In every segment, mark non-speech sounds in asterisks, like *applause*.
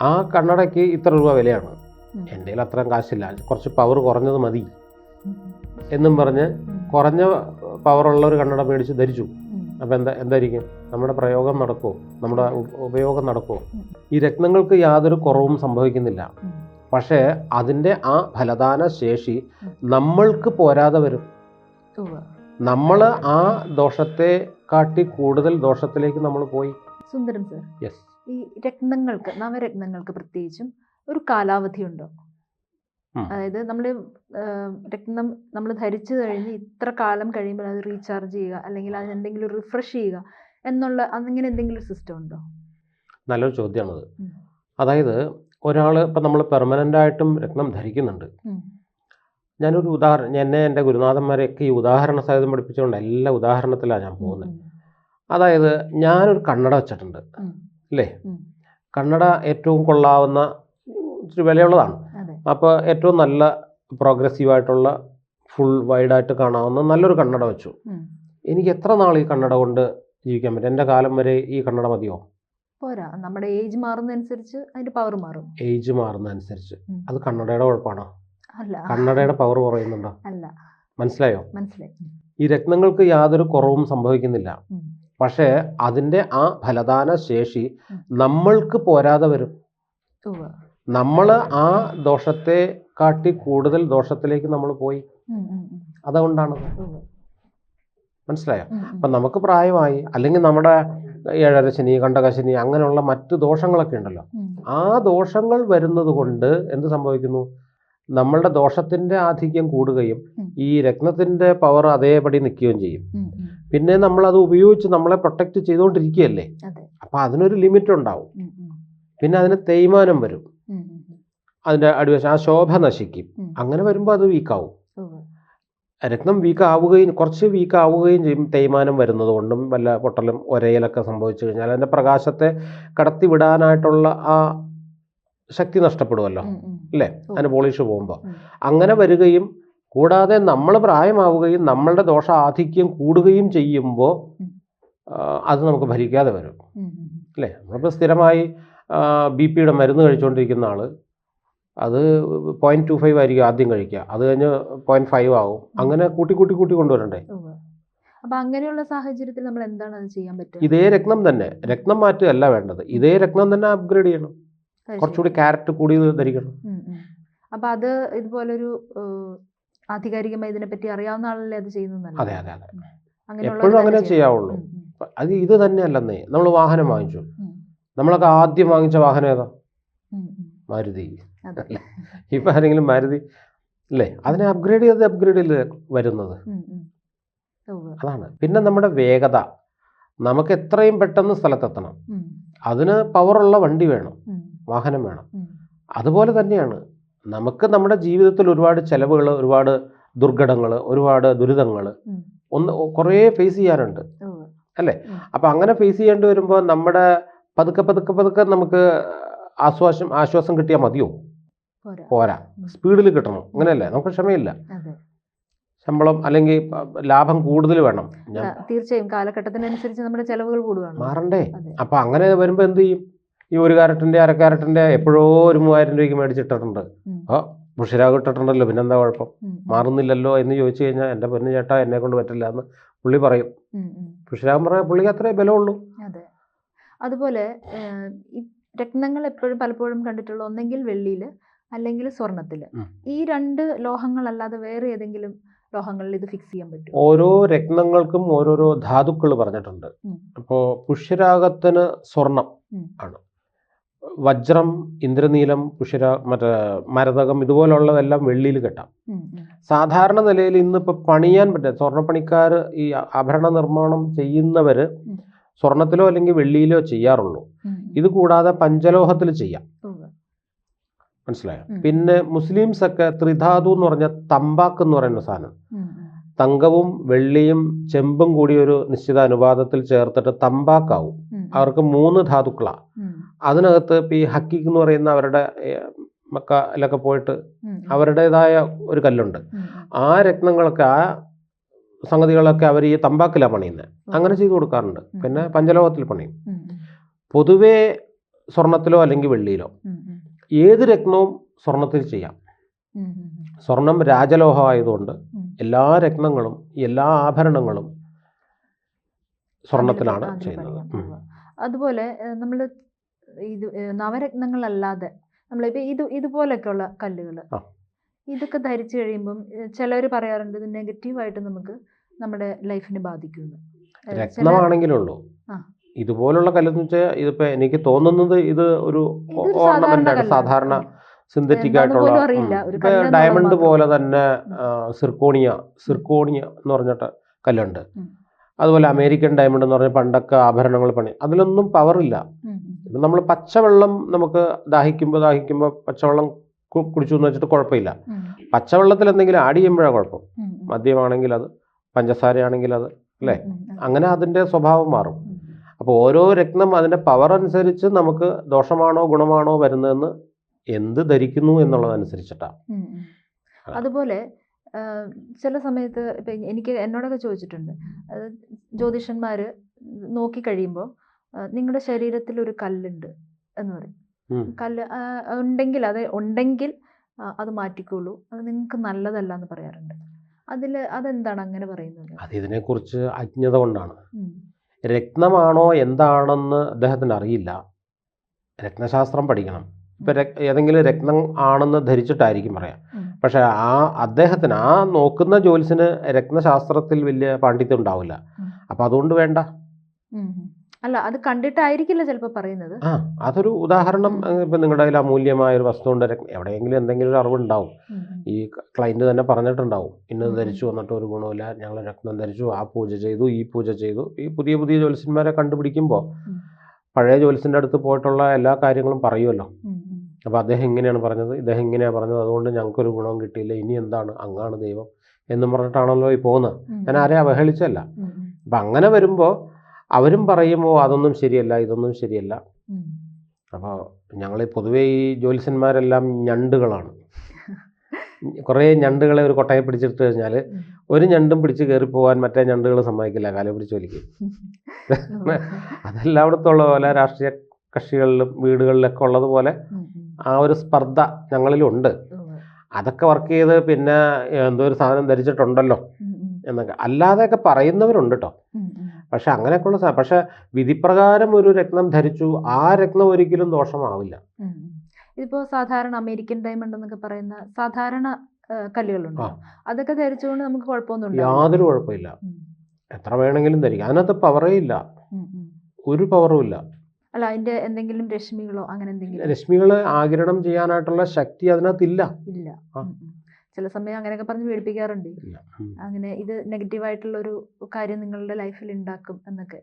ആ കണ്ണടയ്ക്ക് ഇത്ര രൂപ വിലയാണ്. എന്റെ കയ്യിൽ അത്രയും കാശില്ല. കുറച്ച് പവർ കുറഞ്ഞത് മതി. എന്നും പറഞ്ഞ്. കുറഞ്ഞ പവറുള്ള ഒരു കണ്ണട മേടിച്ച് ധരിച്ചു. അപ്പോൾ അപ്പം എന്താ എന്തായിരിക്കും? നമ്മുടെ പ്രയോഗം നടക്കുമോ നമ്മുടെ ഉപയോഗം നടക്കുമോ ഈ രത്നങ്ങൾക്ക് യാതൊരു കുറവും സംഭവിക്കുന്നില്ല. പക്ഷേ അതിന്റെ ആ ഫലദാന ശേഷി നമ്മൾക്ക് പോരാതെ വരും. നമ്മൾ ആ ദോഷത്തെ കാട്ടി കൂടുതൽ ദോഷത്തിലേക്ക് നമ്മൾ പോയി. സുന്ദരം സർ. യെസ് ഈ രത്നങ്ങൾക്ക് നവരത്നങ്ങൾക്ക് പ്രത്യേകിച്ചും ഒരു കാലാവധി ഉണ്ടോ അതായത് നമ്മൾ രത്നം നമ്മൾ ധരിച്ചു കഴിഞ്ഞ് ഇത്ര കാലം കഴിയുമ്പോൾ അത് റീചാർജ് ചെയ്യുക അല്ലെങ്കിൽ അതിന് എന്തെങ്കിലും റിഫ്രഷ് ചെയ്യുക എന്നുള്ള അങ്ങനെ എന്തെങ്കിലും സിസ്റ്റം ഉണ്ടോ? നല്ലൊരു ചോദ്യമാണ് അതായത് ഒരാൾ ഇപ്പം നമ്മൾ പെർമനന്റ് ആയിട്ടും രത്നം ധരിക്കുന്നുണ്ട്. ഞാനൊരു ഉദാഹരണം എന്നെ എന്റെ ഗുരുനാഥന്മാരെയൊക്കെ ഈ ഉദാഹരണ സഹിതം പഠിപ്പിച്ചുകൊണ്ട് എല്ലാ ഉദാഹരണത്തിലാണ് ഞാൻ പോകുന്നത്. അതായത് ഞാനൊരു കണ്ണട വെച്ചിട്ടുണ്ട്. അല്ലേ. കണ്ണട ഏറ്റവും കൊള്ളാവുന്ന ഇച്ചിരി വിലയുള്ളതാണ്. അപ്പോൾ ഏറ്റവും നല്ല പ്രോഗ്രസീവായിട്ടുള്ള ഫുൾ വൈഡായിട്ട് കാണാവുന്ന നല്ലൊരു കണ്ണട വെച്ചു. എനിക്ക് എത്ര നാൾ ഈ കണ്ണട കൊണ്ട് ജീവിക്കാൻ പറ്റും? എന്റെ കാലം വരെ ഈ കണ്ണട മതിയോ? പോരാ. നമ്മുടെ ഏജ് മാറുന്നതനുസരിച്ച് അതിന്റെ പവർ മാറും. ഏജ് മാറുന്നതനുസരിച്ച്. അത് കണ്ണടയുടെ കുഴപ്പമാണോ അല്ല. കണ്ണടയുടെ പവർ കുറയുന്നുണ്ടോ? അല്ല. മനസ്സിലായോ? മനസ്സിലായി. ഈ രത്നങ്ങൾക്ക് യാതൊരു കുറവും സംഭവിക്കുന്നില്ല. പക്ഷേ അതിന്റെ ആ ഫലദാന ശേഷി നമ്മൾക്ക് പോരാതെ വരും. നമ്മൾ ആ ദോഷത്തെ കാട്ടി കൂടുതൽ ദോഷത്തിലേക്ക് നമ്മൾ പോയി. ഉവ്വ്. മനസ്സിലായോ. അപ്പം നമുക്ക് പ്രായമായി അല്ലെങ്കിൽ നമ്മുടെ ഏഴരശനി കണ്ടകശനി അങ്ങനെയുള്ള മറ്റു ദോഷങ്ങളൊക്കെ ഉണ്ടല്ലോ. ആ ദോഷങ്ങൾ വരുന്നത് കൊണ്ട് എന്ത് സംഭവിക്കുന്നു? നമ്മളുടെ ദോഷത്തിന്റെ ആധിക്യം കൂടുകയും ഈ രക്തത്തിന്റെ പവർ അതേപടി നിൽക്കുകയും ചെയ്യും. പിന്നെ നമ്മൾ അത് ഉപയോഗിച്ച് നമ്മളെ പ്രൊട്ടക്റ്റ് ചെയ്തുകൊണ്ടിരിക്കുകയല്ലേ? അപ്പൊ അതിനൊരു ലിമിറ്റ് ഉണ്ടാവും. പിന്നെ അതിന് തേയ്മാനം വരും. അതിന്റെ. അടിവശം ആ ശോഭ നശിക്കും. അങ്ങനെ വരുമ്പോൾ അത് വീക്കാവും രക്തം വീക്കാവുകയും കുറച്ച് വീക്കാവുകയും ചെയ്യും തേയ്മാനം വരുന്നത് കൊണ്ടും വല്ല പൊട്ടലും ഒരയിലൊക്കെ സംഭവിച്ചു കഴിഞ്ഞാൽ അതിന്റെ പ്രകാശത്തെ കടത്തിവിടാനായിട്ടുള്ള ആ ശക്തി നഷ്ടപ്പെടുമല്ലോ. അല്ലേ? അതിന് പോളിഷ് പോകുമ്പോൾ അങ്ങനെ വരികയും കൂടാതെ നമ്മൾ പ്രായമാവുകയും നമ്മളുടെ ദോഷ ആധിക്യം കൂടുകയും ചെയ്യുമ്പോൾ അത് നമുക്ക് ഭരിക്കാതെ വരും. അല്ലേ? നമ്മളിപ്പോൾ സ്ഥിരമായി ബി പിയുടെ മരുന്ന് കഴിച്ചുകൊണ്ടിരിക്കുന്ന ആൾ അത് പോയിന്റ് ടു ഫൈവ് ആയിരിക്കും ആദ്യം കഴിക്കുക. അത് കഴിഞ്ഞ് പോയിന്റ് ഫൈവ് ആവും. അങ്ങനെ കൂട്ടി കൂട്ടി കൂട്ടി കൊണ്ടുവരണ്ടേ. അപ്പൊ അങ്ങനെയുള്ള സാഹചര്യത്തിൽ നമ്മൾ എന്താണ് അത് ചെയ്യാൻ പറ്റുക? ഇതേ രത്നം തന്നെ. രത്നം മാറ്റുകയല്ല വേണ്ടത്. ഇതേ രത്നം തന്നെ അപ്ഗ്രേഡ് ചെയ്യണം. കുറച്ചുകൂടി ക്യാരറ്റ് കൂടി ധരിക്കണം. അപ്പൊ അത് ഇതുപോലൊരു ആധികാരികമായി ആധികാരികമായി ഇതിനെപ്പറ്റി അറിയാവുന്ന ആളല്ലേ അത് ചെയ്യുന്നത് അതെ അതെ അതെ എപ്പോഴും അങ്ങനെ. ചെയ്യാവുള്ളൂ. അത് ഇത് തന്നെയല്ലെന്നേ നമ്മൾ വാഹനം വാങ്ങിച്ചു. നമ്മളൊക്കെ ആദ്യം വാങ്ങിച്ച വാഹനം ഏതാ. മാരുതി? ഇപ്പം ആരെങ്കിലും മാരുതി അല്ലേ അതിനെ അപ്ഗ്രേഡ് ചെയ്ത് അപ്ഗ്രേഡ് ചെയ്ത് വരുന്നത്. അതാണ് പിന്നെ നമ്മുടെ വേഗത നമുക്ക് എത്രയും പെട്ടെന്ന് സ്ഥലത്തെത്തണം. അതിന് പവറുള്ള വണ്ടി വേണം. വാഹനം വേണം. അതുപോലെ തന്നെയാണ് നമുക്ക് നമ്മുടെ ജീവിതത്തിൽ ഒരുപാട് ചെലവുകൾ ഒരുപാട് ദുർഘടങ്ങൾ ഒരുപാട് ദുരിതങ്ങൾ. ഒന്ന് കുറേ ഫേസ് ചെയ്യാനുണ്ട്. അല്ലേ. അപ്പം അങ്ങനെ ഫേസ് ചെയ്യേണ്ടി വരുമ്പോൾ നമ്മുടെ പതുക്കെ പതുക്കെ പതുക്കെ നമുക്ക് ആശ്വാസം ആശ്വാസം കിട്ടിയാൽ മതിയോ? പോരാ. സ്പീഡിൽ കിട്ടണം. അങ്ങനെയല്ലേ? നമുക്ക് ക്ഷമയില്ല. ശമ്പളം അല്ലെങ്കിൽ ലാഭം കൂടുതൽ വേണം. തീർച്ചയായും കാലഘട്ടത്തിനനുസരിച്ച് നമ്മുടെ ചെലവുകൾ കൂടുകയാണ് മാറണ്ടേ? അപ്പൊ അങ്ങനെ വരുമ്പോൾ എന്ത് ചെയ്യും? ഈ ഒരു കാരറ്റിന്റെ അര കാരറ്റിന്റെ എപ്പോഴോ ഒരു മൂവായിരം രൂപയ്ക്ക് മേടിച്ചിട്ടിട്ടുണ്ട്. ആ ബുഷിരാഗ് ഇട്ടിട്ടുണ്ടല്ലോ പിന്നെന്താ കുഴപ്പം. മാറുന്നില്ലല്ലോ എന്ന് ചോദിച്ചു കഴിഞ്ഞാൽ എന്റെ പൊന്നു ചേട്ടാ എന്നെ കൊണ്ട് പറ്റില്ല എന്ന് പുള്ളി പറയും. ബുഷിരാഗ് പറഞ്ഞാൽ പുള്ളിക്ക് അത്രേ ബലമുള്ളൂ. അതെ. അതുപോലെ രത്നങ്ങൾ എപ്പോഴും പലപ്പോഴും കണ്ടിട്ടുള്ള ഒന്നെങ്കിൽ വെള്ളിയിൽ അല്ലെങ്കിൽ സ്വർണത്തിൽ ഈ രണ്ട് ലോഹങ്ങളല്ലാതെ വേറെ ഏതെങ്കിലും ലോഹങ്ങളിൽ ഇത് ഫിക്സ് ചെയ്യാൻ പറ്റും ഓരോ രത്നങ്ങൾക്കും ഓരോരോ ധാതുക്കൾ പറഞ്ഞിട്ടുണ്ട്. അപ്പോ അപ്പോൾ പുഷ്യരാഗത്തിന് സ്വർണം ആണ്. വജ്രം ഇന്ദ്രനീലം പുഷിര മറ്റേ മരതകം ഇതുപോലുള്ളതെല്ലാം വെള്ളിയിൽ കെട്ടാം. സാധാരണ നിലയിൽ ഇന്നിപ്പോൾ പണിയാൻ പറ്റുക സ്വർണപ്പണിക്കാർ ഈ ആഭരണ നിർമ്മാണം ചെയ്യുന്നവർ. സ്വർണത്തിലോ അല്ലെങ്കിൽ വെള്ളിയിലോ ചെയ്യാറുള്ളൂ. ഇത് കൂടാതെ പഞ്ചലോഹത്തിൽ ചെയ്യാം. മനസ്സിലായോ? പിന്നെ മുസ്ലിംസ് ഒക്കെ ത്രിധാതു എന്ന് പറഞ്ഞ തമ്പാക്ക് എന്ന് പറയുന്ന സാധനം. തങ്കവും വെള്ളിയും ചെമ്പും കൂടി ഒരു നിശ്ചിത അനുപാതത്തിൽ ചേർത്തിട്ട് തമ്പാക്കാവും. അവർക്ക് മൂന്ന് ധാതുക്കളാണ് അതിനകത്ത് ഇപ്പം ഈ ഹക്കീക്ക് എന്ന് പറയുന്ന അവരുടെ മക്കയിലൊക്കെ പോയിട്ട് അവരുടേതായ ഒരു കല്ലുണ്ട്. ആ രത്നങ്ങളൊക്കെ ആ സംഗതികളൊക്കെ അവർ ഈ തമ്പാക്കിലാണ് പണിയുന്നത് അങ്ങനെ ചെയ്തു കൊടുക്കാറുണ്ട്. പിന്നെ പഞ്ചലോഹത്തിൽ പണിയും പൊതുവേ സ്വർണത്തിലോ അല്ലെങ്കിൽ വെള്ളിയിലോ ഏത് രത്നവും സ്വർണത്തിൽ ചെയ്യാം. സ്വർണം രാജലോഹമായതുകൊണ്ട് എല്ലാ രത്നങ്ങളും എല്ലാ ആഭരണങ്ങളും സ്വർണത്തിലാണ് ചെയ്യുന്നത്. അതുപോലെ നമ്മൾ ഇത് നവരത്നങ്ങളല്ലാതെ നമ്മളിപ്പോൾ ഇത് ഇതുപോലൊക്കെയുള്ള കല്ലുകൾ ഇതൊക്കെ ധരിച്ചു കഴിയുമ്പം ചിലർ പറയാറുണ്ട് ഇത് നെഗറ്റീവായിട്ട് നമുക്ക് നമ്മുടെ ലൈഫിനെ ബാധിക്കുന്നു. രത്നമാണെങ്കിലുള്ളൂ. ഇതുപോലുള്ള കല്ലെന്ന് വെച്ചാൽ ഇതിപ്പോ എനിക്ക് തോന്നുന്നത് ഇത് ഒരു ഓർണമെന്റാണ്. ഓർണമെന്റ് ആണ് സാധാരണ സിന്തറ്റിക് ആയിട്ടുള്ള ഡയമണ്ട് പോലെ തന്നെ സിർക്കോണിയ സിർക്കോണിയ എന്ന് പറഞ്ഞിട്ട് കല്ലുണ്ട്. അതുപോലെ അമേരിക്കൻ ഡയമണ്ട് എന്ന് പറഞ്ഞ പണ്ടൊക്കെ ആഭരണങ്ങൾ പണി. അതിലൊന്നും പവറില്ല നമ്മൾ പച്ചവെള്ളം നമുക്ക് ദാഹിക്കുമ്പോൾ ദാഹിക്കുമ്പോൾ പച്ചവെള്ളം കുടിച്ചു എന്ന് വെച്ചിട്ട് കുഴപ്പമില്ല. പച്ചവെള്ളത്തിൽ എന്തെങ്കിലും ആഡ് ചെയ്യുമ്പോഴാണ് കുഴപ്പം. മദ്യമാണെങ്കിൽ അത് പഞ്ചസാരയാണെങ്കിൽ അത് അല്ലേ? അങ്ങനെ അതിന്റെ സ്വഭാവം മാറും. അപ്പോൾ ഓരോ രത്നം അതിന്റെ പവർ അനുസരിച്ച് നമുക്ക് ദോഷമാണോ ഗുണമാണോ വരുന്നതെന്ന് എന്ത് ധരിക്കുന്നു എന്നുള്ളതനുസരിച്ചിട്ടാണ് ഉം. അതുപോലെ ചില സമയത്ത് ഇപ്പം എനിക്ക് എന്നോടൊക്കെ ചോദിച്ചിട്ടുണ്ട്. അത് ജ്യോതിഷന്മാർ നോക്കി കഴിയുമ്പോൾ നിങ്ങളുടെ ശരീരത്തിൽ ഒരു കല്ലുണ്ട് എന്ന് പറയും. കല്ല് ഉണ്ടെങ്കിൽ അത് ഉണ്ടെങ്കിൽ അത് മാറ്റിക്കോളൂ അത് നിങ്ങൾക്ക് നല്ലതല്ല എന്ന് പറയാറുണ്ട്. അതിൽ അതെന്താണ് അങ്ങനെ പറയുന്നത്? അത് ഇതിനെക്കുറിച്ച് അജ്ഞത കൊണ്ടാണ്. രത്നമാണോ എന്താണെന്ന് അദ്ദേഹത്തിന് അറിയില്ല. രത്നശാസ്ത്രം പഠിക്കണം. ഇപ്പം ഏതെങ്കിലും രത്നം ആണെന്ന് ധരിച്ചിട്ടായിരിക്കും പറയാം. പക്ഷേ ആ അദ്ദേഹത്തിന് ആ നോക്കുന്ന ജോലിസിന് രത്നശാസ്ത്രത്തിൽ വലിയ പാണ്ഡിത്യം ഉണ്ടാവില്ല. അപ്പൊ അതുകൊണ്ട് വേണ്ട. അല്ല അത് കണ്ടിട്ടായിരിക്കില്ല ചിലപ്പോൾ പറയുന്നത്. ആ അതൊരു ഉദാഹരണം ഇപ്പൊ നിങ്ങളുടെ കയ്യിൽ അമൂല്യമായ ഒരു വസ്തു ഉണ്ട് എവിടെയെങ്കിലും എന്തെങ്കിലും ഒരു അറിവുണ്ടാവും. ഈ ക്ലൈന്റ് തന്നെ പറഞ്ഞിട്ടുണ്ടാവും ഇന്നത്. ധരിച്ചു വന്നിട്ട് ഒരു ഗുണമില്ല ഞങ്ങൾ രക്തം ധരിച്ചു ആ പൂജ ചെയ്തു ഈ പൂജ ചെയ്തു. ഈ പുതിയ പുതിയ ജ്യോത്സ്യന്മാരെ കണ്ടുപിടിക്കുമ്പോൾ പഴയ ജ്യോത്സ്യന്റെ അടുത്ത് പോയിട്ടുള്ള എല്ലാ കാര്യങ്ങളും പറയുമല്ലോ. അപ്പോൾ അദ്ദേഹം ഇങ്ങനെയാണ് പറഞ്ഞത്? ഇദ്ദേഹം ഇങ്ങനെയാണ് പറഞ്ഞത്? അതുകൊണ്ട് ഞങ്ങൾക്കൊരു ഗുണവും കിട്ടിയില്ല. ഇനി എന്താണ്? അങ്ങാണ് ദൈവം എന്ന് പറഞ്ഞിട്ടാണല്ലോ ഈ പോകുന്നത്. ഞാൻ ആരെയും അവഹേളിച്ചല്ല. അപ്പം അങ്ങനെ വരുമ്പോൾ അവരും പറയുമ്പോൾ അതൊന്നും ശരിയല്ല ഇതൊന്നും ശരിയല്ല. അപ്പോൾ ഞങ്ങൾ പൊതുവേ ഈ ജ്യോത്സ്യന്മാരെല്ലാം ഞണ്ടുകളാണ്. കുറേ ഞണ്ടുകളെ ഒരു കൊട്ടയെ പിടിച്ചിട്ട് കഴിഞ്ഞാൽ ഒരു ഞണ്ടും പിടിച്ച് കയറിപ്പോവാൻ മറ്റേ ഞണ്ടുകൾ സമ്മതിക്കില്ല. കാലം പിടിച്ച് വലിക്കും. *laughs* അതെല്ലായിടത്തും ഉള്ള പോലെ രാഷ്ട്രീയ കക്ഷികളിലും വീടുകളിലൊക്കെ ഉള്ളതുപോലെ. ആ ഒരു സ്പർദ്ധ ഞങ്ങളിലുണ്ട്. അതൊക്കെ വർക്ക് ചെയ്ത് പിന്നെ എന്തോ ഒരു സാധനം ധരിച്ചിട്ടുണ്ടല്ലോ. എന്നൊക്കെ അല്ലാതെയൊക്കെ പറയുന്നവരുണ്ട് കേട്ടോ. പക്ഷെ അങ്ങനെയൊക്കെയുള്ള ഉള്ള പക്ഷെ വിധിപ്രകാരം ഒരു രത്നം ധരിച്ചു ആ രത്നം ഒരിക്കലും ദോഷമാവില്ല. ഇതിപ്പോ സാധാരണ അമേരിക്കൻ ഡയമണ്ട് എന്നൊക്കെ പറയുന്ന സാധാരണ കല്ലുകളുണ്ട് അതൊക്കെ ധരിച്ചുകൊണ്ട് നമുക്ക് യാതൊരു കുഴപ്പമില്ല എത്ര വേണമെങ്കിലും ധരിക്കാം അതിനകത്ത് പവറേ ഇല്ല. ഒരു പവറും ഇല്ല അല്ല അതിന്റെ എന്തെങ്കിലും രശ്മികളോ അങ്ങനെ എന്തെങ്കിലും? രശ്മികൾ ആകിരണം ചെയ്യാനായിട്ടുള്ള ശക്തി അതിനകത്തില്ല. ഇല്ല. ഉം. ചില സമയം അങ്ങനെയൊക്കെ പറഞ്ഞ് പേടിപ്പിക്കാറുണ്ട്. ഇല്ല. അങ്ങനെ ഇത് നെഗറ്റീവ് ആയിട്ടുള്ള ഒരു കാര്യം നിങ്ങളുടെ ലൈഫിൽ ഉണ്ടാക്കും എന്നൊക്കെ.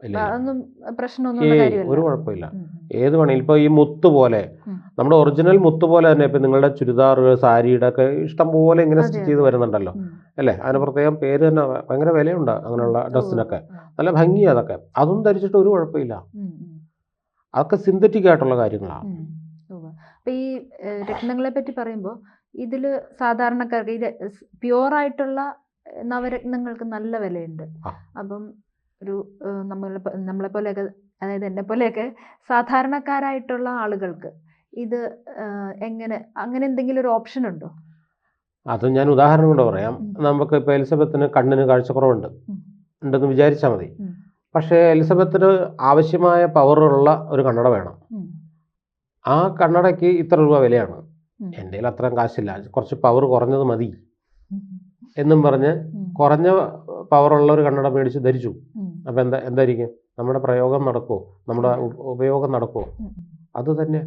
ഇല്ല, ഇല്ല. അതൊന്നും പ്രശ്നമൊന്നും ഒരു കുഴപ്പമില്ല. ഏത് വേണമെങ്കിലും ഇപ്പൊ ഈ മുത്ത് പോലെ നമ്മുടെ ഒറിജിനൽ മുത്ത് പോലെ തന്നെ ഇപ്പൊ നിങ്ങളുടെ ചുരിദാർ സാരിയുടെ ഒക്കെ ഇഷ്ടം പോലെ ഇങ്ങനെ സ്റ്റിച്ച് ചെയ്ത് വരുന്നുണ്ടല്ലോ. അല്ലേ? അതിന് പ്രത്യേകം പേര് തന്നെ ഭയങ്കര വിലയുണ്ട് അങ്ങനെയുള്ള. ഡ്രസ്സിനൊക്കെ. നല്ല ഭംഗിയാണ് അതൊക്കെ. അതും ധരിച്ചിട്ട് ഒരു കുഴപ്പമില്ല. അതൊക്കെ സിന്തറ്റിക് ആയിട്ടുള്ള കാര്യങ്ങളാണ് അപ്പോൾ അപ്പൊ ഈ രത്നങ്ങളെ പറ്റി പറയുമ്പോൾ ഇതിൽ സാധാരണക്കാർക്ക് ഇത് ഏഹ്, നവരത്നങ്ങൾക്ക് നല്ല വിലയുണ്ട്. അപ്പം ഒരു നമ്മൾ നമ്മളെ നമ്മളെ പോലെയൊക്കെ അതായത് എന്നെ പോലെയൊക്കെ സാധാരണക്കാരായിട്ടുള്ള ആളുകൾക്ക് ഇത് എങ്ങനെ അങ്ങനെ എന്തെങ്കിലും ഒരു ഓപ്ഷൻ ഉണ്ടോ? അത് ഞാൻ ഉദാഹരണം കൊണ്ട് പറയാം നമുക്ക് ഇപ്പോൾ എലിസബത്തിന് കണ്ണിന് കാഴ്ചക്കുറവുണ്ട്. ഉണ്ടെന്ന് വിചാരിച്ചാൽ മതി. പക്ഷേ എലിസബത്തിന് ആവശ്യമായ പവറുള്ള ഒരു കണ്ണട വേണം. ആ കണ്ണടയ്ക്ക് ഇത്ര രൂപ വിലയാണ്. എന്റെ കയ്യിൽ അത്രയും കാശില്ല. കുറച്ച് പവർ കുറഞ്ഞത് മതി. എന്നും പറഞ്ഞ്. കുറഞ്ഞ പവറുള്ള ഒരു കണ്ണട മേടിച്ച് ധരിച്ചു. അപ്പം എന്താ എന്തായിരിക്കും? നമ്മുടെ പ്രയോഗം നടക്കുമോ നമ്മുടെ ഉപയോഗം നടക്കുമോ അതുതന്നെ അത് തന്നെ.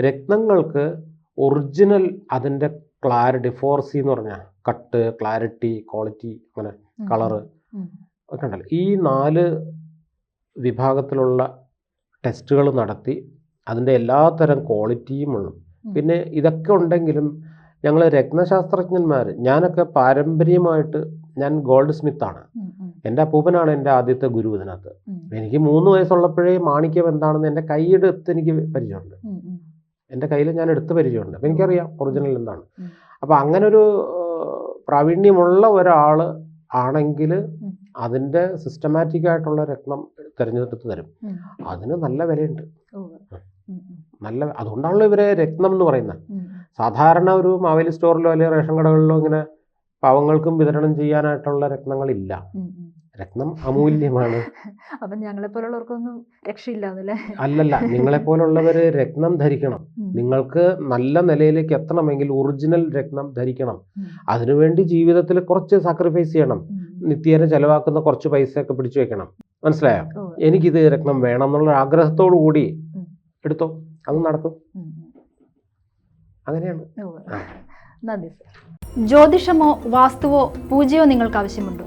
രത്നങ്ങൾക്ക് ഒറിജിനൽ അതിന്റെ ക്ലാരിറ്റി ഫോർ സി എന്ന് പറഞ്ഞാൽ കട്ട് ക്ലാരിറ്റി ക്വാളിറ്റി അങ്ങനെ. കളറ്. ഉണ്ടല്ലോ ഈ നാല് വിഭാഗത്തിലുള്ള ടെസ്റ്റുകൾ നടത്തി അതിന്റെ എല്ലാ തരം ക്വാളിറ്റിയും ഉള്ളു പിന്നെ ഇതൊക്കെ ഉണ്ടെങ്കിലും ഞങ്ങൾ രത്നശാസ്ത്രജ്ഞന്മാർ ഞാനൊക്കെ പാരമ്പര്യമായിട്ട് ഞാൻ ഗോൾഡ് സ്മിത്താണ്. എന്റെ അപ്പൂപ്പനാണ് എന്റെ ആദ്യത്തെ ഗുരു ഇതിനകത്ത്. എനിക്ക് മൂന്ന് വയസ്സുള്ളപ്പോഴേ മാണിക്യം എന്താണെന്ന് എന്റെ കൈയെടുത്ത് എനിക്ക് പരിചയമുണ്ട്. എന്റെ കയ്യിൽ ഞാൻ എടുത്ത് പരിചയമുണ്ട് അപ്പം എനിക്കറിയാം ഒറിജിനൽ എന്താണ്. അപ്പം അങ്ങനൊരു പ്രാവീണ്യമുള്ള ഒരാൾ ആണെങ്കിൽ. അതിന്റെ സിസ്റ്റമാറ്റിക് ആയിട്ടുള്ള രത്നം തിരഞ്ഞെടുത്ത് തരും. അതിന് നല്ല വിലയുണ്ട്. നല്ല അതുകൊണ്ടാണല്ലോ ഇവരെ രത്നം എന്ന് പറയുന്നത്. സാധാരണ ഒരു മാവേലി സ്റ്റോറിലോ അല്ലെങ്കിൽ റേഷൻ കടകളിലോ ഇങ്ങനെ പാവങ്ങൾക്കും വിതരണം ചെയ്യാനായിട്ടുള്ള രത്നങ്ങളില്ല. രത്നം അമൂല്യമാണ്. *laughs* അപ്പം ഞങ്ങളെ പോലുള്ളവർക്കൊന്നും രക്ഷയില്ലാന്നല്ലേ അല്ലല്ല നിങ്ങളെ നിങ്ങളെപ്പോലുള്ളവർ *laughs* രത്നം ധരിക്കണം. നിങ്ങൾക്ക് നല്ല നിലയിലേക്ക് എത്തണമെങ്കിൽ ഒറിജിനൽ രത്നം ധരിക്കണം. അതിനുവേണ്ടി ജീവിതത്തിൽ കുറച്ച് സാക്രിഫൈസ് ചെയ്യണം. നിത്യേന ചെലവാക്കുന്ന കുറച്ച് പൈസയൊക്കെ പിടിച്ചു വെക്കണം. മനസ്സിലായോ? എനിക്കിത് രത്നം വേണം എന്നുള്ള ആഗ്രഹത്തോടു കൂടി എടുത്തോ? അത് നടക്കും. അങ്ങനെയാണ്. നന്ദി സർ. ജ്യോതിഷമോ വാസ്തുവോ പൂജയോ നിങ്ങൾക്ക് ആവശ്യമുണ്ടോ